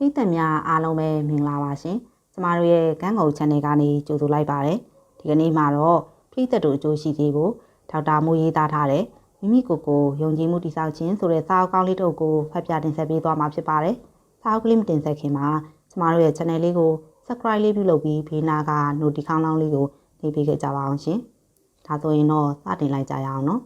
ဖိသက်များအားလုံးပဲမင်္ဂလာပါရှင်ကျမတို့ရဲ့ကန်းကုန် channel ကနေကြိုဆိုလိုက်ပါတယ်ဒီကနေ့မှာတော့ဖိသက်တို့အကျိုးရှိသေးကိုဒေါက်တာမိုးရေးသားထားတဲ့မိမိကိုယ်ကိုယုံကြည်မှုတိဆောက်ခြင်းဆိုတဲ့စာအုပ်ကောင်းလေးတို့ကိုဖတ်ပြတင်ဆက်ပေးသွားမှာဖြစ်ပါတယ်စာအုပ်ကလေးမတင်ဆက်ခင်မှာကျမတို့ရဲ့ channel လေးကို subscribe လေးပြုလုပ်ပြီးဘေးနာက notification လောင်းလေးကိုနှိပ်ပေးခဲ့ကြပါအောင်ရှင်ဒါဆိုရင်တော့စတင်လိုက်ကြရအောင်နော်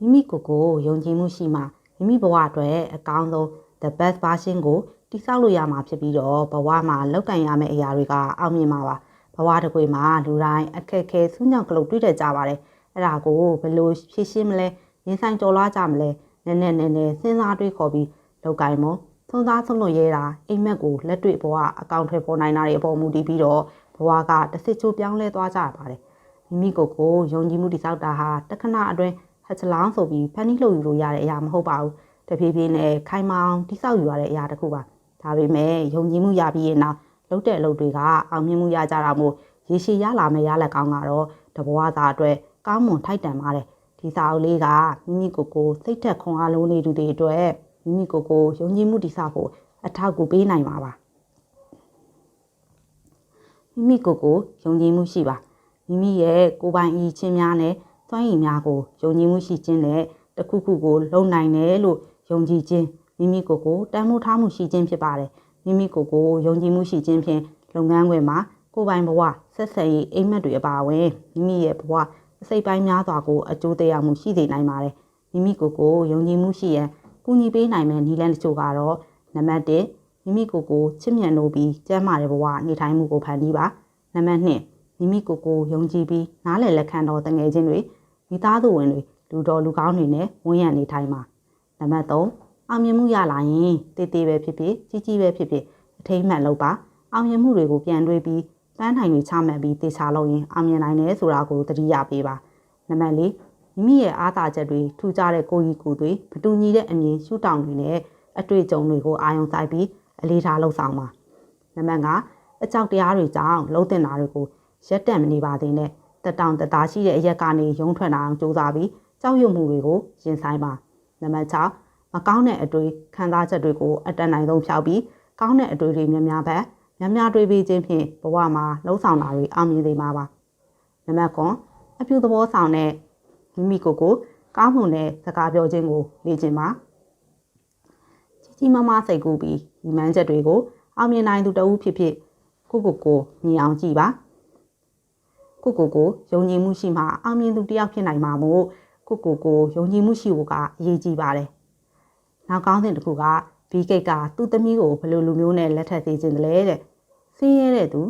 မိမိကိုယ်ကိုယုံကြည်မှုရှိမှ မိမိဘဝအတွက်အကောင်းဆုံး the best version ကိုတိစောက်လို့ရမှာဖြစ်ပြီးတော့ဘဝမှာလောက်ကင်ရမယ့်အရာတွေကအောင်မြင်မှာပါဘဝတစ်ခွေမှာလူတိုင်းအခက်ခဲဆူးညောင်ကလေးတွေ့တတ်ကြပါတယ်အဲ့ဒါကိုဘယ်လိုဖြည့်ရှင်းမလဲရင်ဆိုင်ကြော်လွားကြမလဲနည်းနည်းနည်းနည်းစဉ်းစားတွေးခေါ်ပြီးလောက်ကင်မောသုံးသားဆုံးလို့ရဲတာအိမ်မက်ကိုလက်တွေ့ဘဝအကောင့်ထဲပေါ်နိုင်တာတွေအပေါ်မူတည်ပြီးတော့ဘဝကတစ်စစ်ချိုးပြောင်းလဲသွားကြပါတယ်မိမိကိုယ်ကိုယုံကြည်မှုတိစောက်တာဟာတခဏအတွင်း ဟက်ချလောင်းဆိုပြီးဖန်တီးလို့ယူလို့ရတဲ့အရာမဟုတ်ပါဘူးတဖြည်းဖြည်းနဲ့ခိုင်မောင်းတိဆောက်ယူရတဲ့အရာတစ်ခုပါဒါပေမဲ့ယုံကြည်မှုရပြီးရင်တော့လုပ်တဲ့အလုပ်တွေကအောင်မြင်မှုရကြတာမို့ရေရှည်ရလာမယ့်ရလက်ကောင်းကတော့တဘဝသားအတွက်ကောင်းမွန်ထိုက်တန်ပါတယ်ဒီစာအုပ်လေးကမိမိကိုယ်ကိုစိတ်ထက်ခွန်အားလုံးနေသူတွေအတွက်မိမိကိုယ်ကိုယုံကြည်မှုတိဆောက်ဖို့အထောက်အကူပေးနိုင်ပါပါမိမိကိုယ်ကိုယုံကြည်မှုရှိပါမိမိရဲ့ကိုယ်ပိုင်အီချင်းများနဲ့ စွမ်းရည်များကိုယုံကြည်မှုရှိခြင်းနဲ့တခုခုကိုလုံနိုင်တယ်လို့ယုံကြည်ခြင်းမိမိကိုယ်ကိုတန်ဖိုးထားမှုရှိခြင်းဖြစ်ပါတယ်မိမိကိုယ်ကိုယုံကြည်မှုရှိခြင်းဖြင့်လုပ်ငန်းခွင်မှာကိုယ်ပိုင်ဘဝဆက်ဆက်ရေးအိမ်မက်တွေအပါအဝင်မိမိရဲ့ဘဝအစိတ်ပိုင်းများစွာကိုအကျိုးသက်ရောက်မှုရှိစေနိုင်ပါတယ်မိမိကိုယ်ကိုယုံကြည်မှုရှိရန်ကူညီပေးနိုင်မယ့်နည်းလမ်းတချို့ကတော့နံပါတ်1မိမိကိုယ်ကိုချစ်မြတ်လို့ပြီးကျန်းမာတဲ့ဘဝနေထိုင်မှုကိုဖန်တီးပါနံပါတ်2မိမိကိုယ်ကိုယုံကြည်ပြီးနားလည်လက်ခံတော်တငယ်ချင်းတွေ မိသားစုဝင်တွေလူတော်လူကောင်းတွေနဲ့ဝန်းရံနေထိုင်ပါနံပါတ်3အောင်မြင်မှုရလာရင်တည်တည်ပဲဖြစ်ဖြစ်ကြီးကြီးပဲဖြစ်ဖြစ်အထိမ့်မှန်လုပ်ပါအောင်မြင်မှုတွေကိုပြန်တွေးပြီးပန်းထိုင်တွေချမှတ်ပြီးတေချာလုပ်ရင်အောင်မြင်နိုင်တယ်ဆိုတာကိုသတိရပေးပါနံပါတ်4မိမိရဲ့အားသာချက်တွေထူးခြားတဲ့ကိုယ်ကြီးကိုယ်တွေမတူညီတဲ့အမြင်ရှုထောင့်တွေနဲ့အတွေ့အကြုံတွေကိုအာရုံစိုက်ပြီးအလေးထားလှုပ်ဆောင်ပါနံပါတ်5အကြောက်တရားတွေကြောင့်လုံးတင်တာတွေကိုရက်တန့်မနေပါသေးနဲ့ တက်တောင်တသားရှိတဲ့အရက်ကနေရုံထွက်လာအောင်စူးစမ်းပြီးကြောက်ရွံ့မှုတွေကိုရင်ဆိုင်ပါနံပါတ်6မကောင်းတဲ့အတွေ့ခံစားချက်တွေကိုအတက်နိုင်ဆုံးဖျောက်ပြီးကောင်းတဲ့အတွေ့တွေများများပဲများများတွေးပြီးခြင်းဖြင့်ဘဝမှာလှုပ်ဆောင်တာတွေအောင်မြင်စေမှာပါနံပါတ်9အပြုသဘောဆောင်တဲ့မိမိကိုယ်ကိုကောင်းမွန်တဲ့စကားပြောခြင်းကိုလေ့ကျင့်ပါကြီးကြီးမားမားစိတ်ကူးပြီးဒီမှန်းချက်တွေကိုအောင်မြင်နိုင်သူတဦးဖြစ်ဖြစ်ကိုကိုကိုမြင်အောင်ကြည့်ပါ ကိုကိုကိုယုံကြည်မှုရှိမှအောင်မြင်သူတယောက်ဖြစ်နိုင်မှာမို့ကိုကိုကိုယုံကြည်မှုရှိဖို့ကအရေးကြီးပါတယ်။နောက်ကောင်းတဲ့တစ်ခုကဘီကိတ်ကသူ့သမီးကိုဘယ်လိုလူမျိုးနဲ့လက်ထပ်သေးခြင်းလဲတဲ့။ဆင်းရဲတဲ့သူ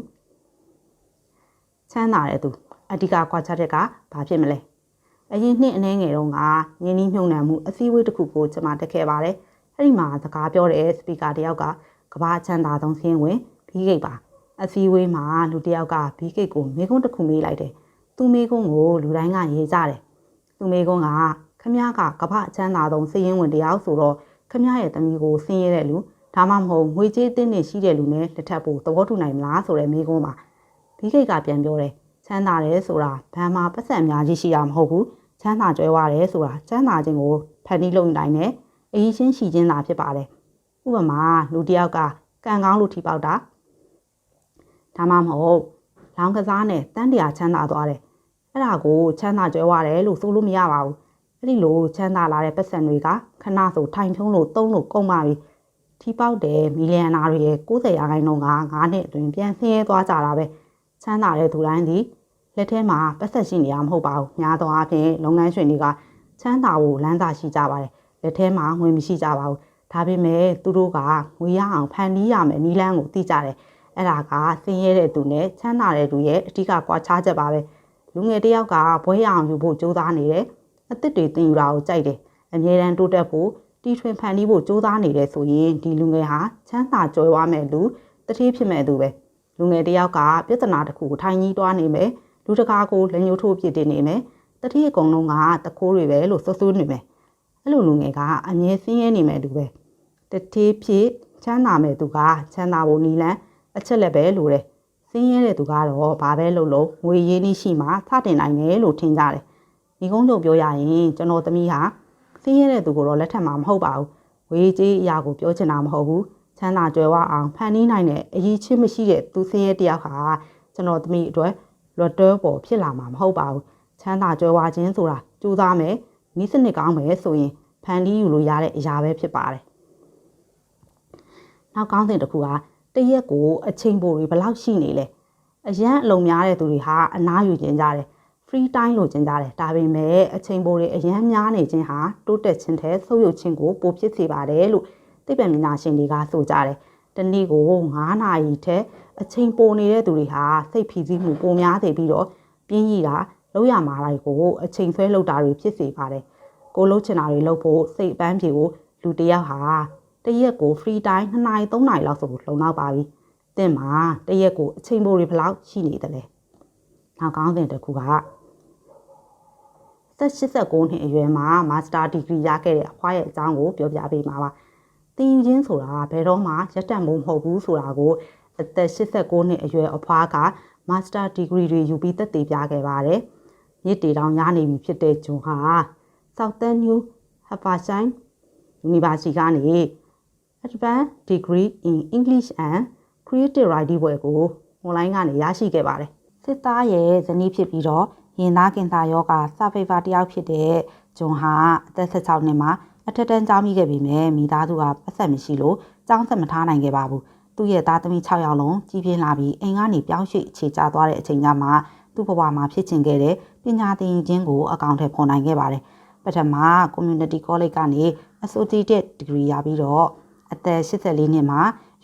ချမ်းသာတဲ့သူအဓိကကွာခြားချက်ကဘာဖြစ်မလဲ။အရင်နှစ်အနည်းငယ်တုန်းကငင်းနှီးမြုံနှံမှုအစည်းအဝေးတစ်ခုကိုကျွန်မတက်ခဲ့ပါတယ်။အဲ့ဒီမှာစကားပြောတဲ့စပီကာတယောက်ကကဘာချမ်းသာဆုံးဆင်းဝင်ဘီကိတ်ပါ။ အစည်းအဝေးမှာလူတယောက်ကဘီကိတ်ကိုမိကုန်းတစ်ခုမေးလိုက်တယ်။သူမိကုန်းကိုလူတိုင်းကရေးကြတယ်သူမေကုန်းကခမည်းကကပအချမ်းသာဆုံးစည်ရင်ဝင်တယောက်ဆိုတော့ခမည်းရဲ့သမီးကိုဆင်းရဲတဲ့လူဒါမှမဟုတ်ငွေကြေးတင်းနေရှိတဲ့လူနဲ့လက်ထပ်ဖို့သဘောတူနိုင်မလားဆိုတဲ့မေကုန်းပါဘီခိတ်ကပြန်ပြောတယ်ချမ်းသာတယ်ဆိုတာဘာမှပတ်စံအများကြီးရှိတာမဟုတ်ဘူးချမ်းသာကြွယ်ဝတယ်ဆိုတာချမ်းသာခြင်းကိုဖန်တီးလုပ်နိုင်တယ်အရင်ရှင်းရှိခြင်းသာဖြစ်ပါတယ်ဥပမာလူတစ်ယောက်ကကံကောင်းလို့ထိပေါက်တာ ဒါမှမဟုတ်လောင်းကစားနဲ့တန်းတရာချမ်းသာသွားတယ်အဲ့ဒါကိုချမ်းသာကြွယ်ဝတယ်လို့ဆိုလို့မရပါဘူးအဲ့ဒီလိုချမ်းသာလာတဲ့ပတ်စံတွေကခဏဆိုထိုင်ဖြုံးလို့သုံးလို့ကုန်ပါပြီထီပေါက်တဲ့မီလီယံနာတွေရဲ့90ရာခိုင်နှုန်းက9နှစ်အတွင်းပြန်ဆင်းရဲသွားကြတာပဲချမ်းသာတဲ့သူတိုင်းဒီလက်ထဲမှာပတ်သက်ရှိနေရမဟုတ်ပါဘူးများသောအားဖြင့်လုပ်ငန်းရှင်တွေကချမ်းသာဖို့လမ်းစာရှိကြပါတယ်လက်ထဲမှာငွေမရှိကြပါဘူးဒါပေမဲ့သူတို့ကငွေရအောင်ဖန်တီးရမယ်နီလန်းကိုသိကြတယ် အဲ့ဒါကဆင်းရဲတဲ့သူနဲ့ချမ်းသာတဲ့သူရဲ့အဓိကကွာခြားချက်ပါပဲ။လူငယ်တယောက်ကဘွဲရအောင်ယူဖို့ကြိုးစားနေတယ်အသစ်တွေတင်ယူတာကိုကြိုက်တယ်အမြဲတမ်းတိုးတက်ဖို့တီထွင်ဖန်တီးဖို့ကြိုးစားနေတယ်ဆိုရင်ဒီလူငယ်ဟာချမ်းသာကြွယ်ဝမဲ့လူတတိဖြစ်မဲ့သူပဲလူငယ်တယောက်ကပြဿနာတစ်ခုကိုထိုင်ကြီးတွားနေမယ်လူတကာကိုလက်ညှိုးထိုးပြစ်တင်နေမယ်တတိအကုန်လုံးကတခိုးတွေပဲလို့ဆွဆွနေမယ်အဲ့လိုလူငယ်ကအမြဲဆင်းရဲနေမဲ့သူပဲတတိဖြစ်ချမ်းသာမဲ့သူကချမ်းသာဖို့နီလန်း အချက်လက်ပဲလို့တယ်ဆင်းရဲတဲ့သူကတော့ဘာပဲလုပ်လို့ငွေရင်းနှီးရှိမှစတင်နိုင်တယ်လို့ထင်ကြတယ်။ဒီကုန်းချုပ်ပြောရရင်ကျွန်တော်သမီးဟာဆင်းရဲတဲ့သူကိုတော့လက်ထပ်မှာမဟုတ်ပါဘူး။ဝေးကြီးအရာကိုပြောချင်တာမဟုတ်ဘူးချမ်းသာကြွယ်ဝအောင်ဖန်တီးနိုင်တဲ့အရေးချင်းမရှိတဲ့သူစင်းရဲတယောက်ဟာကျွန်တော်သမီးအတွက်လွတ်တော်ပေါ်ဖြစ်လာမှာမဟုတ်ပါဘူးချမ်းသာကြွယ်ဝခြင်းဆိုတာကြိုးစားမယ်နီးစနစ်ကောင်းမယ်ဆိုရင်ဖန်တီးယူလို့ရတဲ့အရာပဲဖြစ်ပါတယ်နောက်ကောင်းတဲ့တစ်ခုက တရက်ကိုအချိန်ပိုတွေဘယ်လောက်ရှိနေလဲအရန်အလုံးများတဲ့သူတွေဟာအနားယူခြင်းကြတယ် free time လို့ကျင်ကြတယ်ဒါပေမဲ့အချိန်ပိုတွေအရန်များနေခြင်းဟာတိုးတက်ခြင်းတဲ့ဆုပ်ယုပ်ခြင်းကိုပိုဖြစ်စေပါတယ်လို့သိပ္ပံပညာရှင်တွေကဆိုကြတယ်တနေ့ကို9နာရီထက်အချိန်ပိုနေတဲ့သူတွေဟာစိတ်ဖိစီးမှုပိုများစေပြီးတော့ပြင်းရည်တာလောက်ရမှာလိုက်ကိုအချိန်ဆွဲလောက်တာတွေဖြစ်စေပါတယ်ကိုလှုပ်ချင်တာတွေလှုပ်ဖို့စိတ်ပန်းပြေကိုလူတစ်ယောက်ဟာ တရက်ကို free time 2နာရီ3နာရီလောက်ဆိုလုံလောက်ပါပြီတင့်မှာတရက်ကိုအချိန်ပိုတွေဘယ်လောက်ရှိနေတယ်လဲနောက်ကောင်းတဲ့တစ်ခုကသက်89နှစ်အရွယ်မှာမာစတာဒီဂရီရခဲ့တဲ့အဖွားရဲ့အကြောင်းကိုပြောပြပေးမှာပါ။တင်ယူခြင်းဆိုတာဘယ်တော့မှရက်တံမို့မဟုတ်ဘူးဆိုတာကိုအသက်89နှစ်အရွယ်အဖွားကမာစတာဒီဂရီတွေယူပြီးသက်သေပြခဲ့ပါတယ်။မြစ်တေတောင်ရနေပြီဖြစ်တဲ့ဂျွန်ဟာ Southern New Hampshire University ကနေ Advanced Degree in English and Creative Writing ဘွဲ့ကို online ကနေရရှိခဲ့ပါတယ်။စစ်သားရဲ့ဇနီးဖြစ်ပြီးတော့ရင်သားကင်သာယောဂစာဖေဖာတယောက်ဖြစ်တဲ့ဂျွန်ဟာအသက်16နှစ်မှာအထက်တန်းကျောင်းပြီးခဲ့ပြီမဲ့မိသားစုကပတ်သက်မရှိလို့ကျောင်းဆက်မထားနိုင်ခဲ့ပါဘူးသူ့ရဲ့သားသမီး6ယောက်လုံးကြီးပြင်းလာပြီးအိမ်ကနေပြောင်းရွှေ့အခြေချသွားတဲ့အချိန်ကျမှသူ့ဘဝမှာဖြစ်ချင်ခဲ့တဲ့ပညာသင်ခြင်းကိုအကောင့်ထဲဖော်နိုင်ခဲ့ပါတယ်ပထမ community college ကနေ associate degree ရပြီးတော့ အသက်84နှစ်မှာ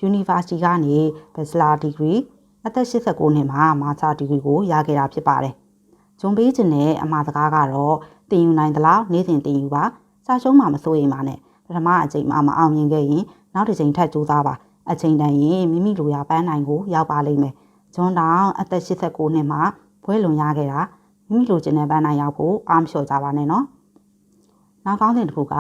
university ကနေ bachelor degree အသက်89နှစ်မှာ master degree ကိုရခဲ့တာဖြစ်ပါတယ်ဂျွန်ပေးခြင်းနဲ့အမှားစကားကတော့တင်ယူနိုင်သလားနေ့စဉ်တင်ယူပါစာရှုံးမှမစိုးရိမ်ပါနဲ့ပထမအချိန်မှမအောင်မြင်ခဲ့ရင်နောက်တစ်ချိန်ထပ်ကြိုးစားပါအချိန်တန်ရင်မိမိလိုရာပန်းနိုင်ကိုရောက်ပါလိမ့်မယ်ဂျွန်တောင်အသက်89နှစ်မှာဘွဲလွန်ရခဲ့တာမိမိလိုချင်တဲ့ပန်းနိုင်ရောက်ဖို့အားမလျှော့ကြပါနဲ့နော်နောက်ကောင်းတဲ့တစ်ခုက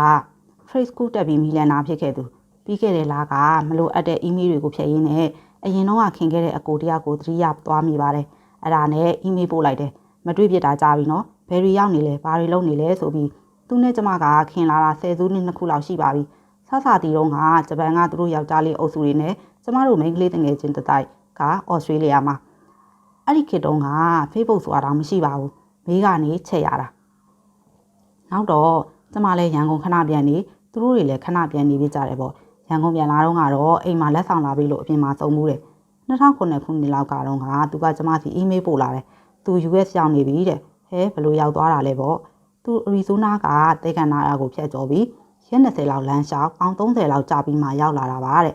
phrase school တက်ပြီးမီလန်နာဖြစ်ခဲ့သူ ပြီးခဲ့တဲ့လကမလိုအပ်တဲ့ email တွေကိုဖျက်ရင်းနဲ့အရင်တော့ခင်ခဲ့တဲ့အကိုတယောက်ကိုသတိရသွားမိပါတယ်အဲ့ဒါနဲ့ email ပို့လိုက်တယ်မတွေ့ဖြစ်တာကြာပြီနော်ဘယ်တွေရောက်နေလဲဘာတွေလုပ်နေလဲဆိုပြီးသူနဲ့ကျမကခင်လာတာဆယ်စုနှစ်နှစ်ခုလောက်ရှိပါပြီဆဆတီတုန်းကဂျပန်ကသူတို့ယောက်ျားလေးအုပ်စုတွေနဲ့ကျမတို့မိန်းကလေးတငယ်ချင်းတတိုက်ကဩစတြေးလျမှာအဲ့ဒီခေတ်တုန်းက Facebook ဆိုတာတော့မရှိပါဘူးမေးကနေချက်ရတာနောက်တော့ကျမလည်းရန်ကုန်ခဏပြန်နေသူတို့တွေလည်းခဏပြန်နေပြကြတယ်ပေါ့ ရန်ကုန်ပြန်လာတော့ကတော့အိမ်မှာလက်ဆောင်လာပြီလို့အပြင်မှာစုံမှုတယ်2009ခုနှစ်လောက်ကတော့ကသူကကျမစီအီးမေးလ်ပို့လာတယ်သူ US ရောက်နေပြီတဲ့ဟဲဘလို့ရောက်သွားတာလဲပေါ့သူအရီဇိုနာကတေကန်နာယာကိုဖျက်ကျော်ပြီးရက်20လောက်လမ်းလျှောက်ပေါင်30လောက်ကြာပြီးမှရောက်လာတာပါတဲ့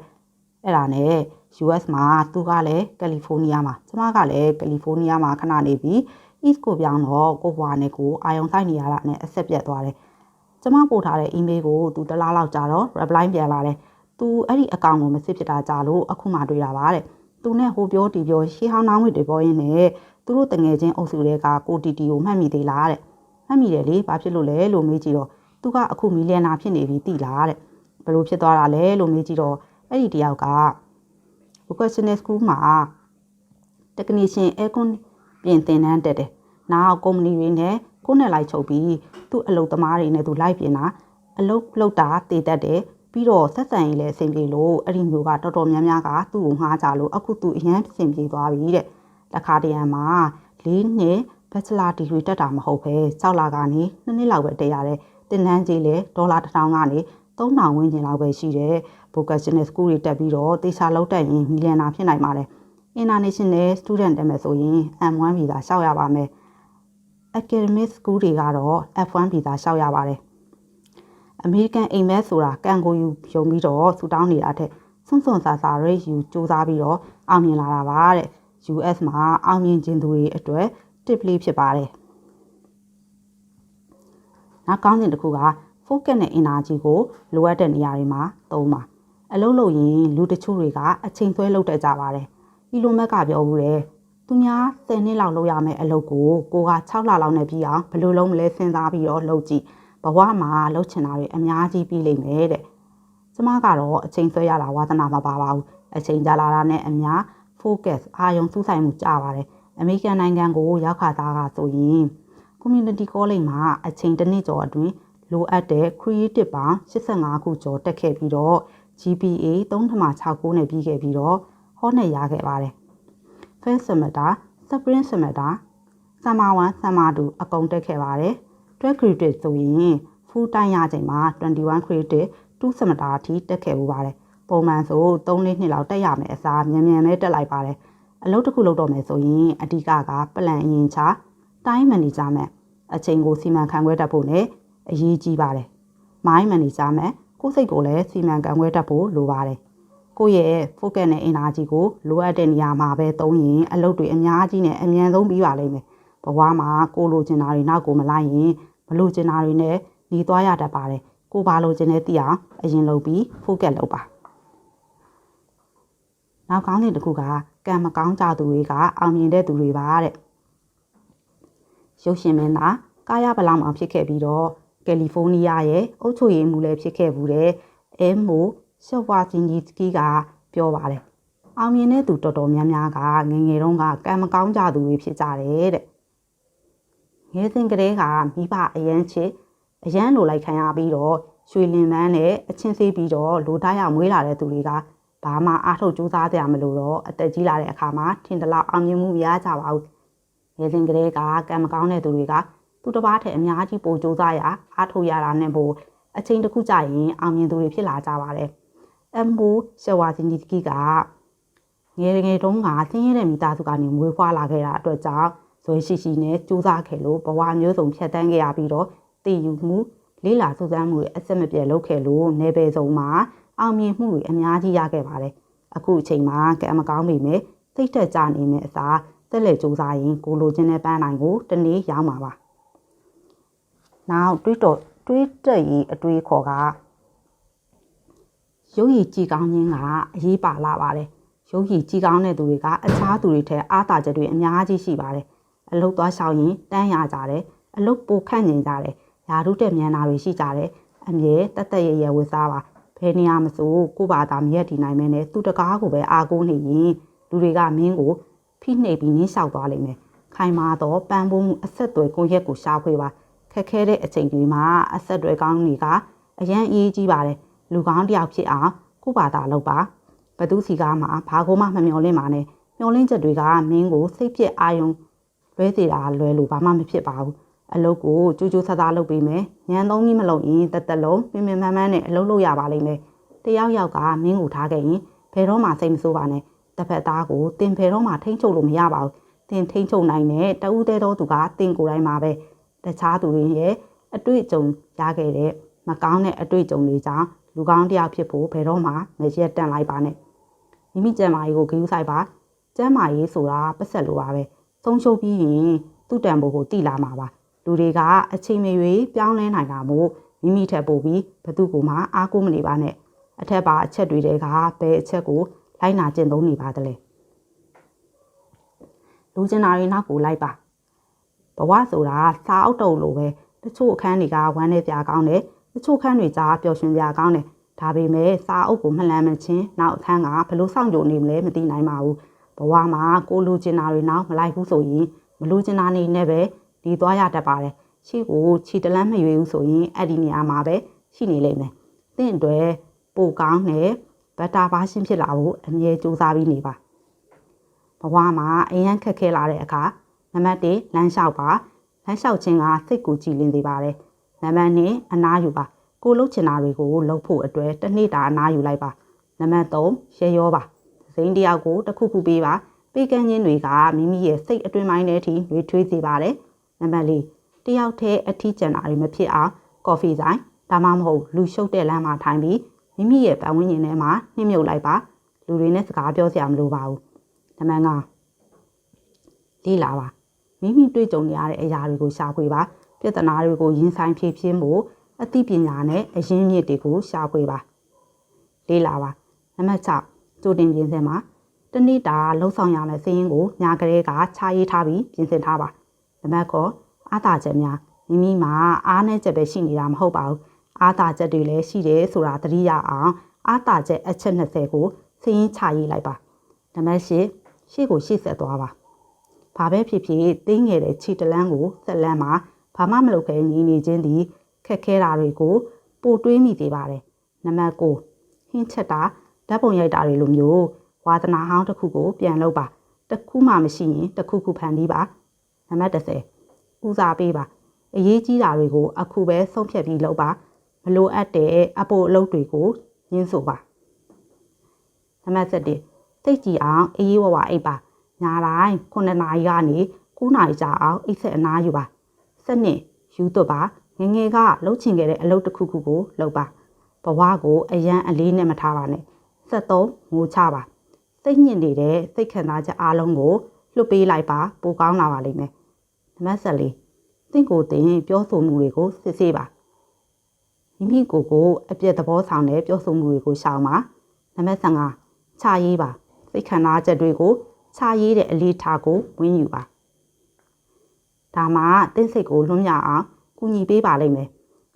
အဲ့ဒါနဲ့ US မှာသူကလည်းကယ်လီဖိုးနီးယားမှာကျမကလည်းကယ်လီဖိုးနီးယားမှာခဏနေပြီး East ကိုပြောင်းတော့ကိုဘွားနဲ့ကိုအာယုံဆိုင်နေရတာနဲ့အဆက်ပြတ်သွားတယ်ကျမပို့ထားတဲ့ email ကိုသူတလားလောက်ကြာတော့ reply ပြန်လာတယ် သူအဲ့ဒီအကောင့်ကိုမစစ်ဖြစ်တာကြာလို့အခုမှတွေ့တာပါတဲ့သူနဲ့ဟိုပြောတီပြောရှေးဟောင်းနှောင်းတွေတွေပေါ်ရင်းနဲ့သူတို့တငယ်ချင်းအုပ်စုတွေကကိုတီတီကိုမှတ်မိသေးလားတဲ့မှတ်မိတယ်လေဘာဖြစ်လို့လဲလို့မေးကြည့်တော့သူကအခုမီလီယံနာဖြစ်နေပြီသိလားတဲ့ဘယ်လိုဖြစ်သွားတာလဲလို့မေးကြည့်တော့အဲ့ဒီတယောက်က vocational school မှာ technician aircon ပြင်သင်တန်းတက်တယ်နောက်ကုမ္ပဏီတွေနဲ့ကိုယ်နဲ့လိုက်ချုပ်ပြီးသူ့အလုပ်သမားတွေနဲ့သူလိုက်ပြင်တာအလုပ်လုပ်တာတည်တတ်တယ် ပြီးတော့ဆက်ဆံရေးလည်းအဆင်ပြေလို့အဲ့ဒီမျိုးကတော်တော်များများကသူ့ကိုငှားကြလို့အခုသူအရန်အဆင်ပြေသွားပြီတဲ့တခါတရံမှာ၄နှစ် bachelor degree တက်တာမဟုတ်ပဲ6လကနေ2နှစ်လောက်ပဲတက်ရတဲ့တင်တန်းကြီးလေဒေါ်လာ1000ကနေ3000ဝန်းကျင်လောက်ပဲရှိတယ် vocational school တွေတက်ပြီးတော့တေချာလောက်တက်ရင်မီလီယံနာဖြစ်နိုင်ပါတယ် international student တက်မယ်ဆိုရင် M1 ဗီဇာလျှောက်ရပါမယ် academic school တွေကတော့ F1 ဗီဇာလျှောက်ရပါတယ် American Ames ဆိုတာကံကိုယူယုံပြီးတော့ဆူတောင်းနေတာတဲ့စွန့်စွန့်ဆာဆာရိတ်ယူစူးစမ်းပြီးတော့အောင်မြင်လာတာပါတဲ့ US မှာအောင်မြင်ခြင်းသူတွေအတွက် tip လေးဖြစ်ပါတယ်နောက်ကောင်းစဉ်တစ်ခုက focus နဲ့ energy ကိုလိုအပ်တဲ့နေရာတွေမှာသုံးပါအလုပ်လုပ်ရင်လူတချို့တွေကအချိန်ဆွဲလုပ်တတ်ကြပါတယ်အီလိုမက်ကပြောဘူးတယ်သူများ10နှစ်လောက်လုပ်ရမယ့်အလုပ်ကိုကိုက6လလောက်နဲ့ပြီးအောင်ဘယ်လိုလုပ်မလဲစဉ်းစားပြီးတော့လုပ်ကြည့် ဘဝမှာလှုပ်ချင်တာတွေအများကြီးပြီးလိမ့်မယ်တဲ့ကျမကတော့အချိန်ဆွဲရတာဝါသနာမပါပါဘူးအချိန်ကြာလာတာနဲ့အများ focus အာရုံစူးစိုက်မှုကြပါတယ်အမေရိကန်နိုင်ငံကိုရောက်ခါသားကဆိုရင် community college မှာအချိန်တစ်နှစ်ကျော်အတွင်းလိုအပ်တဲ့ creative ပေါင်း85ခုကျော်တက်ခဲ့ပြီးတော့ GPA 3.69နဲ့ပြီးခဲ့ပြီးတော့ဟောနဲ့ရခဲ့ပါတယ်။ First semester, Spring semester, Summer 1, Summer 2အကုန်တက်ခဲ့ပါတယ်။ 12 credit ဆိုရင် full time ရချိန်မှာ21 credit 2 semester အထိတက်ခဲ့ပူပါတယ်။ပုံမှန်ဆို3နှစ်နှစ်လောက်တက်ရမယ်အစားမြန်မြန်ပဲတက်လိုက်ပါတယ်။အလုပ်တစ်ခုလုပ်တော့မယ်ဆိုရင်အဓိကက plan အရင်ချ time management အချိန်ကိုစီမံခန့်ခွဲတတ်ဖို့နဲ့အရေးကြီးပါတယ်။ mind management ကိုယ်စိတ်ကိုလည်းစီမံခန့်ခွဲတတ်ဖို့လိုပါတယ်။ကိုယ့်ရဲ့ focus နဲ့ energy ကိုလိုအပ်တဲ့နေရာမှာပဲသုံးရင်အလုပ်တွေအများကြီးနဲ့အမြန်ဆုံးပြီးပါလိမ့်မယ်။ဘဝမှာကိုလိုချင်တာတွေနောက်ကိုမလိုက်ရင် မလိုချင်တာတွေနဲ့หนีသွားရတတ်ပါတယ်။ကိုပါလိုချင်တဲ့သိအောင်အရင်လုပ်ပြီး focus လုပ်ပါ။နောက်ကောင်းတဲ့တစ်ခုကကံမကောင်းကြသူတွေကအောင်မြင်တဲ့သူတွေပါတဲ့။ရုပ်ရှင်မင်းသားကာယဗလာမှာဖြစ်ခဲ့ပြီးတော့ကယ်လီဖိုးနီးယားရဲ့အုပ်ချုပ်ရေးမှူးလည်းဖြစ်ခဲ့ဘူးတဲ့အဲမိုရှော့ဝါဂျင်ဂျီစကီကပြောပါတယ်။အောင်မြင်တဲ့သူတော်တော်များများကငငယ်တုန်းကကံမကောင်းကြသူတွေဖြစ်ကြတယ်တဲ့။ ငယ်စဉ်ကတည်းကမိဘအရန်ချစ်အရန်လိုလိုက်ခံရပြီးတော့ရွှေလင်ပန်းနဲ့အချင်းသေးပြီးတော့လိုသားရမွေးလာတဲ့သူတွေကဘာမှအားထုတ်ကြိုးစားကြမလို့တော့အသက်ကြီးလာတဲ့အခါမှာထင်တလောက်အောင်မြင်မှုမရကြပါဘူး။ငယ်စဉ်ကလေးကကံမကောင်းတဲ့သူတွေကသူတစ်ပါးထက်အများကြီးပိုကြိုးစားရအားထုတ်ရတာနဲ့ပိုအချိန်တစ်ခုကြာရင်အောင်မြင်သူတွေဖြစ်လာကြပါတယ်။အမ်ဘူရှဝါစင်ဂျီစကီကငယ်ငယ်တုန်းကဆင်းရဲတဲ့မိသားစုကနေမွေးဖွားလာခဲ့တာအတွက်ကြောင့် ဇွဲရှိရှိနဲ့ကြိုးစားခဲ့လို့ဘဝမျိုးစုံဖြတ်တန်းခဲ့ရပြီးတော့တည်ယူမှုလေးလာစူးစမ်းမှုတွေအဆက်မပြတ်လုပ်ခဲ့လို့နေပယ်ဆုံးမှာအောင်မြင်မှုတွေအများကြီးရခဲ့ပါတယ်။အခုအချိန်မှာကံမကောင်းပေမဲ့စိတ်သက်ကြနေမယ့်အစားသက်လက်စူးစမ်းရင်ကိုလိုချင်တဲ့ပန်းနိုင်ကိုတနေ့ရောက်မှာပါ။နောက်တွေးတော့တွေးတက်ရေးအတွေးခေါ်ကရုပ်ရည်ကြည်ကောင်းခြင်းကအရေးပါလာပါတယ်။ရုပ်ရည်ကြည်ကောင်းတဲ့သူတွေကအခြားသူတွေထက်အားသာချက်တွေအများကြီးရှိပါတယ်။ အလုတ်သွားရှောင်ရင်တန်းရကြတယ်။အလုတ်ပိုခန့်ညင်ကြတယ်။ယာရုတဲ့မြန်တာတွေရှိကြတယ်။အမြဲတက်တက်ရရဝတ်စားပါဘယ်နေရာမဆိုကိုဘာသာမြက်တည်နိုင်မယ်နဲ့သူတကားကိုပဲအာကိုးနေရင်လူတွေကမင်းကိုဖိနှိပ်ပြီးနင်းလျှောက်သွားလိမ့်မယ်ခိုင်မာတော့ပန်းပိုးမှုအဆက်အသွယ်ကိုရက်ကိုရှားခွေပါခက်ခဲတဲ့အချိန်တွေမှာအဆက်တွေကောင်းတွေကအရန်အေးကြီးပါတယ်လူကောင်းတယောက်ဖြစ်အောင်ကိုဘာသာလုပ်ပါဘသူစီကားမှာဘာကိုမှမမျော်လင့်ပါနဲ့မျော်လင့်ချက်တွေကမင်းကိုစိတ်ပြက်အာယုံ လွဲစေတာလွဲလို့ဘာမှမဖြစ်ပါဘူးအလုပ်ကိုကြိုးကြိုးဆဆလုပ်ပေးမယ်ညံသုံးကြီးမလုပ်ရင်တက်တက်လုံးပင်ပင်မမှန်းနဲ့အလုပ်လုပ်ရပါလိမ့်မယ်တယောက်ယောက်ကမင်းကိုထားခဲ့ရင်ဘယ်တော့မှစိတ်မဆိုးပါနဲ့တစ်ဖက်သားကိုတင်ဖယ်တော့မှထိန်းချုပ်လို့မရပါဘူးတင်ထိန်းချုပ်နိုင်တဲ့တဦးသေးသောသူကတင်ကိုယ်တိုင်းမှာပဲတခြားသူတွေရဲ့အတွေ့အကြုံရခဲ့တဲ့မကောင်းတဲ့အတွေ့အကြုံတွေကြောင့်လူကောင်းတယောက်ဖြစ်ဖို့ဘယ်တော့မှမရက်တန့်လိုက်ပါနဲ့မိမိကျမ်းမာရေးကိုဂရုစိုက်ပါကျမ်းမာရေးဆိုတာပတ်ဆက်လိုပါပဲ ဆုံးရှုံးပြီးရင်သူ့တန်ဖိုးကိုတိလာမှာပါလူတွေကအချိန်မရွေးပြောင်းလဲနိုင်တာမို့မိမိထက်ပိုပြီးဘသူ့ကိုမှအားကိုးမနေပါနဲ့အထက်ပါအချက်တွေတဲကဘယ်အချက်ကိုလိုက်နာကျင့်သုံးနေပါသလဲလူကျင်နာတွေနောက်ကိုလိုက်ပါဘဝဆိုတာစာအုပ်တုံလိုပဲတချို့အခန်းတွေကဝမ်းနဲ့ပြကောင်းတယ်တချို့ခန်းတွေကြားပျော်ရွှင်ပြကောင်းတယ်ဒါပေမဲ့စာအုပ်ကိုမလှမ်းမချင်းနောက်အခန်းကဘလို့စောင့်ကြိုနေမလဲမသိနိုင်ပါဘူး ဘဝမှာကိုလူကျင်နာတွေနောက်မလိုက်ဘူးဆိုရင်မလူကျင်နာနေနဲ့ပဲဒီသွားရတတ်ပါတယ်ရှေ့ကိုခြေတလန်းမရွေဘူးဆိုရင်အဲ့ဒီနေရာမှာပဲရှိနေလိမ့်မယ်တင့်အတွက်ပိုကောင်းတဲ့ဘတ်တာဘာရှင်းဖြစ်လာဖို့အမြဲစူးစမ်းပြီးနေပါဘဝမှာအရန်ခက်ခဲလာတဲ့အခါနံပါတ်1လမ်းလျှောက်ပါလမ်းလျှောက်ခြင်းကစိတ်ကိုကြည်လင်စေပါတယ်နံပါတ်2အနားယူပါကိုလှုပ်ချင်တာတွေကိုလှုပ်ဖို့အတွက်တစ်နေ့တာအနားယူလိုက်ပါနံပါတ်3ရေရောပါ စိမ့်တယောက်ကိုတစ်ခုခုပေးပါပေးကမ်းခြင်းတွေကမိမိရဲ့စိတ်အတွင်းပိုင်းထဲထိတွေထွေးစေပါတယ်နံပါတ်4တယောက်တည်းအထီးကျန်တာတွေမဖြစ်အောင်ကော်ဖီဆိုင်ဒါမှမဟုတ်လူရှုပ်တဲ့လမ်းမှာထိုင်ပြီးမိမိရဲ့ပတ်ဝန်းကျင်ထဲမှာနှိမ့်မြုပ်လိုက်ပါလူတွေနဲ့စကားပြောစရာမလိုပါဘူးနံပါတ်5လေးလာပါမိမိတွေ့ကြုံနေရတဲ့အရာတွေကိုရှာဖွေပါပြဿနာတွေကိုရင်ဆိုင်ဖြေရှင်းဖို့အသိပညာနဲ့အရင်းမြစ်တွေကိုရှာဖွေပါလေးလာပါနံပါတ်6 ကြိုတင်ပြင်ဆင်ပါတနေ့တာလှုပ်ဆောင်ရမယ့်စည်းရင်းကိုညာကလေးကခြားရေးထားပြီးပြင်ဆင်ထားပါနံပါတ်9အားသာချက်များမိမိမှာအားနည်းချက်ပဲရှိနေတာမဟုတ်ပါဘူးအားသာချက်တွေလည်းရှိတယ်ဆိုတာသတိရအောင်အားသာချက်အချက်20ကိုစည်းရင်းချရေးလိုက်ပါနံပါတ်10ရှေ့ကိုရှေ့ဆက်သွားပါဘာပဲဖြစ်ဖြစ်တင်းငယ်တဲ့ခြေတလန်းကိုဆက်လန်းမှာဘာမှမလုပ်ခဲညီနေခြင်းသည်ခခက်ခဲတာတွေကိုပိုတွေးမိသေးပါတယ်နံပါတ်9ဟင်းချက်တာ ဓာတ်ပုံရိုက်တာတွေလိုမျိုးဝါသနာဟောင်းတစ်ခုကိုပြန်လုပ်ပါတစ်ခုမှမရှိရင်တစ်ခုခုဖန်ပြီးပါနံပါတ်10ဦးစားပေးပါအရေးကြီးတာတွေကိုအခုပဲဆုံးဖြတ်ပြီးလုပ်ပါမလိုအပ်တဲ့အပိုအလုပ်တွေကိုညှင်းဆိုပါနံပါတ်7စိတ်ကြည်အောင်အေးအေးဝဝအိပ်ပါညာတိုင်း9နာရီကနေ9နာရီကြာအောင်အိပ်ဆက်အနားယူပါစနစ်ယူသွတ်ပါငငယ်ကလှုပ်ချင်ခဲ့တဲ့အလုပ်တစ်ခုခုကိုလုပ်ပါဘဝကိုအရန်အလေးနဲ့မထားပါနဲ့ 73ငိုချပါစိတ်ညစ်နေတဲ့စိတ်ခံစားချက်အားလုံးကိုလွတ်ပေးလိုက်ပါပိုကောင်းလာပါလိမ့်မယ်နံပါတ်14တင့်ကိုတင်ပြောဆိုမှုတွေကိုစစ်ဆေးပါမိမိကိုယ်ကိုအပြည့်သဘောဆောင်တဲ့ပြောဆိုမှုတွေကိုရှောင်ပါနံပါတ်15ခြာရေးပါစိတ်ခံစားချက်တွေကိုခြာရေးတဲ့အလေးထားကိုဝင်းယူပါဒါမှတင့်စိတ်ကိုလွတ်မြောက်အောင်ကူညီပေးပါလိမ့်မယ်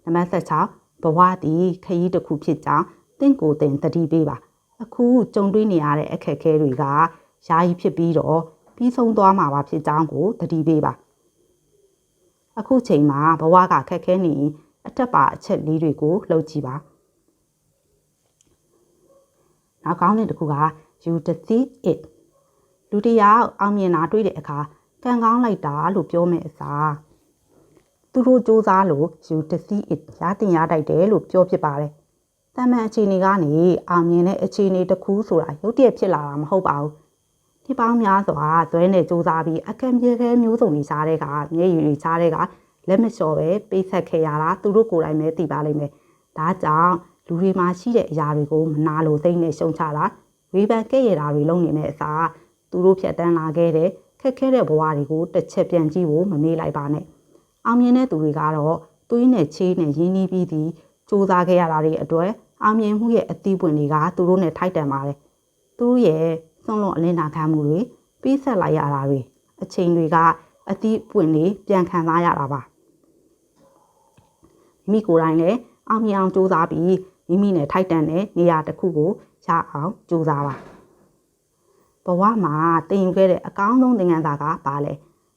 နံပါတ်16ဘဝတည်ခရီးတစ်ခုဖြစ်ကြောင်းတင့်ကိုတင်တတိပေးပါ အခုကြုံတွေ့နေရတဲ့အခက်အခဲတွေကယာယီဖြစ်ပြီးတော့ပြီးဆုံးသွားမှာပါဖြစ်ကြောင်းကိုတတိပေးပါအခုချိန်မှာဘဝကခက်ခဲနေရင်အထက်ပါအချက်လေးတွေကိုလှုပ်ကြည့်ပါနောက်ကောင်းတဲ့တစ်ခုက you deceive it လူတစ်ယောက်အောင်မြင်တာတွေ့တဲ့အခါကံကောင်းလိုက်တာလို့ပြောမယ်အစားသူတို့စူးစမ်းလို့ you deceive it ရတင်ရတိုက်တယ်လို့ပြောဖြစ်ပါတယ် တမန်အခြေအနေကနေအောင်မြင်တဲ့အခြေအနေတစ်ခုဆိုတာရုတ်တရက်ဖြစ်လာတာမဟုတ်ပါဘူးဒီပေါင်းများစွာဇွဲနဲ့စူးစမ်းပြီးအကံပြေခဲမျိုးစုံတွေစားတဲ့ကမျက်ရည်တွေစားတဲ့ကလက်မလျှော်ပဲပေးဆက်ခဲ့ရတာသူတို့ကိုယ်တိုင်ပဲသိပါလိမ့်မယ်ဒါကြောင့်လူတွေမှာရှိတဲ့အရာတွေကိုမနာလိုသိမ့်နဲ့ရှုံချတာဝေဖန်ခဲ့ရတာတွေလုပ်နေတဲ့အစားသူတို့ဖြတ်တန်းလာခဲ့တဲ့ခက်ခဲတဲ့ဘဝတွေကိုတစ်ချက်ပြန်ကြည့်ဖို့မမေ့လိုက်ပါနဲ့အောင်မြင်တဲ့သူတွေကတော့သွေးနဲ့ချေးနဲ့ရင်းနှီးပြီးပြီး စူးစမ်းခဲ့ရတာတွေအတွက်အောင်မြင်မှုရဲ့အသီးပွင့်တွေကသူတို့နဲ့ထိုက်တန်ပါတယ်သူတို့ရဲ့ဆွန့်လွတ်အလင်းနာခံမှုတွေပြီးဆက်လိုက်ရတာတွေအချိန်တွေကအသီးပွင့်တွေပြန်ခံစားရတာပါမိမိကိုယ်တိုင်လည်းအောင်မြင်အောင်စူးစမ်းပြီးမိမိနဲ့ထိုက်တန်တဲ့နေရာတစ်ခုကိုရအောင်စူးစမ်းပါဘဝမှာတင်ယူခဲ့တဲ့အကောင်းဆုံးသင်ခန်းစာကဘာလဲ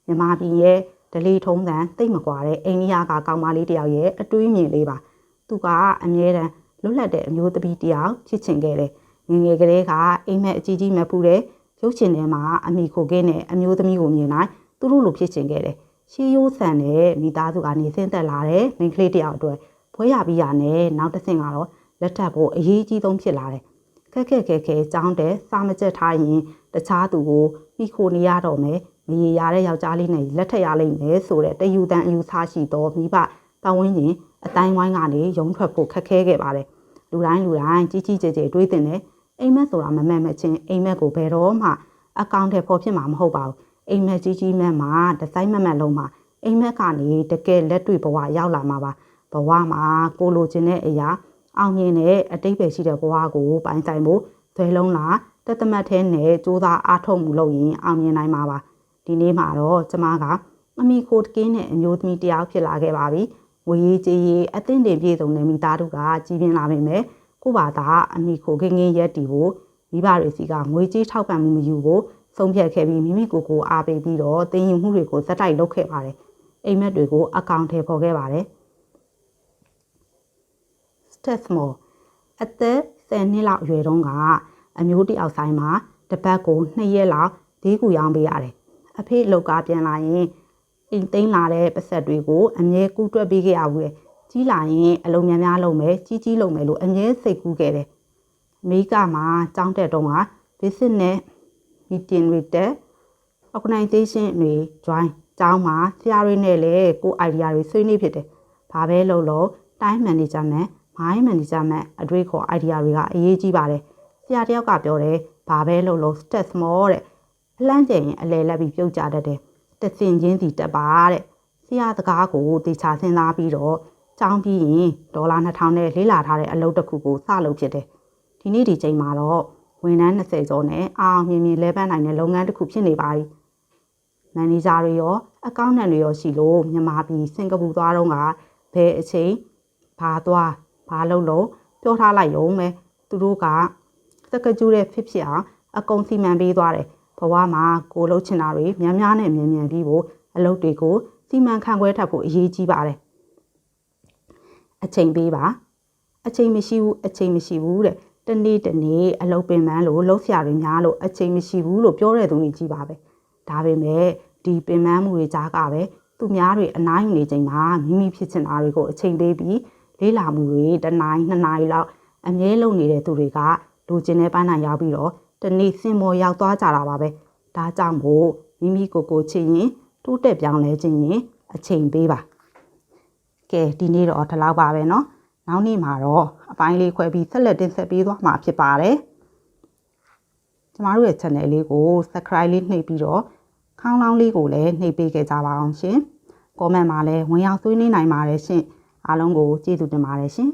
မြမပြည်ရဲ့ဒလီထုံးစံတိတ်မကွာတဲ့အိန္ဒိယကကောင်းမလေးတယောက်ရဲ့အတွေးမြင်လေးပါ သူကအမြဲတမ်းလွတ်လပ်တဲ့အမျိုးသမီးတယောက်ချစ်ချင်ခဲ့တယ်ငငယ်ကလေးကအိမ်မက်အကြီးကြီးမပူတဲ့ရုပ်ရှင်ထဲမှာအမိခိုကင်းနဲ့အမျိုးသမီးကိုမြင်လိုက်သူတို့လိုဖြစ်ချင်ခဲ့တယ်ရှေးရိုးဆန်တဲ့မိသားစုကနေဆင်းသက်လာတဲ့မိန်းကလေးတယောက်အတွက်ဘွဲရပြီးရနဲ့နောက်တစ်ဆင့်ကတော့လက်ထပ်ဖို့အရေးကြီးဆုံးဖြစ်လာတယ်ခက်ခက်ခဲခဲကြောင်းတဲ့စာမကျက်ထားရင်တခြားသူကိုမိခိုနေရတော့မယ်မရေရတဲ့ယောက်ျားလေးနဲ့လက်ထက်ရလိမ့်မယ်ဆိုတဲ့တယူတန်အယူဆရှိတော့မိဘပတ်ဝန်းကျင် အတိုင်းဝိုင်းကနေရုံထွက်ဖို့ခက်ခဲခဲ့ပါတယ်လူတိုင်းလူတိုင်းကြီးကြီးကျယ်ကျယ်တွေးတင်တယ်အိမ်မက်ဆိုတာမမှန်မချင်းအိမ်မက်ကိုဘယ်တော့မှအကောင့်ထဲပေါ်ဖြစ်မှာမဟုတ်ပါဘူးအိမ်မက်ကြီးကြီးမက်မှာဒီဇိုင်းမက်မက်လုံးမှာအိမ်မက်ကနေတကယ်လက်တွေ့ဘဝရောက်လာမှာပါဘဝမှာကိုလိုချင်တဲ့အရာ အောင်မြင်တဲ့အတိတ်ပဲရှိတဲ့ဘဝကိုပိုင်ဆိုင်ဖို့ဇွဲလုံးလားတသမတ်ထဲနဲ့စူးစမ်းအားထုတ်မှုလုပ်ရင်အောင်မြင်နိုင်မှာပါဒီနေ့မှာတော့ကျမကအမိခိုတကင်းနဲ့အမျိုးသမီးတယောက်ဖြစ်လာခဲ့ပါပြီ ငွေရေးကြေးရေးအသင့်တင်ပြည့်စုံတဲ့မိသားစုကကြီးပြင်းလာပေမဲ့ကိုပါသာအမိခိုခင်းခင်းရက်တီဖို့မိဘတွေစီကငွေကြေးထောက်ပံ့မှုမယူဖို့ဆုံးဖြတ်ခဲ့ပြီးမိမိကိုယ်ကိုအားပေးပြီးတော့တင်ယူမှုတွေကိုဇက်တိုက်လုပ်ခဲ့ပါတယ်အိမ်မက်တွေကိုအကောင့်ထဲပေါ်ခဲ့ပါတယ် Stetsmore အသက်10နှစ်လောက်အရွယ်တုန်းကအမျိုးတယောက်ဆိုင်မှာတပတ်ကို2ရက်လောက်ဒီကူရောင်းပေးရတယ်အဖေအလောက်ကပြန်လာရင် အိမ်သိမ်းလာတဲ့ပတ်ဆက်တွေကိုအမြဲကူးတွက်ပေးခဲ့ရဘူးလေကြီးလာရင်အလုံးများများလုပ်မယ်ကြီးကြီးလုပ်မယ်လို့အမြဲစိတ်ကူးခဲ့တယ်အမေရိကမှာចောင်းတက်တုန်းက business meeting တွေတက် organization တွေ join ကျောင်းမှာဆရာတွေနဲ့လည်းကို idea တွေဆွေးနွေးဖြစ်တယ်။ဘာပဲလုပ်လို့ time management, mind management အတွေ့အခေါ် idea တွေကအရေးကြီးပါတယ်။ဆရာတယောက်ကပြောတယ်ဘာပဲလုပ်လို့ stress small တဲ့အလန့်ကျင်ရင်အလဲလက်ပြီးပြုတ်ကြတတ်တယ်။ တစင်ချင်းစီတက်ပါတဲ့။ဆရာစကားကိုတေချာစဉ်းစားပြီးတော့ကျောင်းပြီးရင်ဒေါ်လာ2000နဲ့လေးလာထားတဲ့အလုပ်တစ်ခုကိုစလုပ်ဖြစ်တယ်။ဒီနေ့ဒီချိန်မှာတော့ဝန်ထမ်း20ကျော်နဲ့အောင်မြင်မြင်လဲပန်းနိုင်တဲ့လုပ်ငန်းတစ်ခုဖြစ်နေပါပြီ။မန်နေဂျာတွေရောအကောင့်နံတွေရောရှိလို့မြန်မာပြည်စင်ကာပူသွားတော့ကဘယ်အချိန်ဘာသွားဘာလုပ်လို့ပြောထားလိုက်ရုံပဲသူတို့ကစကကြူးတဲ့ဖြစ်ဖြစ်အောင်အကုန်စီမံပေးသွားတယ် ဘဝမှာကိုလှုပ်ချင်တာတွေများများနဲ့မြန်မြန်ပြီးဖို့အလုပ်တွေကိုစီမံခန့်ခွဲထပ်ဖို့အရေးကြီးပါတယ်အချိန်ပေးပါအချိန်မရှိဘူးအချိန်မရှိဘူးတဲ့တနေ့တနေ့အလုပ်ပင်ပန်းလို့လှုပ်ရှားတွေများလို့အချိန်မရှိဘူးလို့ပြောတဲ့သူတွေကြီးပါပဲဒါပေမဲ့ဒီပင်ပန်းမှုတွေကြားကပဲသူများတွေအနိုင်နေချိန်မှာမိမိဖြစ်ချင်တာတွေကိုအချိန်ပေးပြီးလေးလာမှုတွေတစ်နိုင်နှစ်နိုင်လောက်အမြဲလုပ်နေတဲ့သူတွေကလူကျင်တဲ့ပန်းနိုင်ရောက်ပြီးတော့ တနေ့စင်မော်ရောက်သွားကြတာပါပဲဒါကြောင့်မို့မိမိကိုယ်ကိုချစ်ရင်တိုးတက်ပြောင်းလဲခြင်းရင်အချိန်ပေးပါကဲဒီနေ့တော့ဒီလောက်ပါပဲเนาะနောက်နေ့မှာတော့အပိုင်းလေးခွဲပြီးဆက်လက်တင်ဆက်ပေးသွားမှာဖြစ်ပါတယ်ကျမတို့ရဲ့ channel လေးကို subscribe လေးနှိပ်ပြီးတော့ခေါင်းလောင်းလေးကိုလည်းနှိပ်ပေးခဲ့ကြပါအောင်ရှင် comment မှာလည်းဝင်ရောက်ဆွေးနွေးနိုင်ပါတယ်ရှင်အားလုံးကိုကျေးဇူးတင်ပါတယ်ရှင်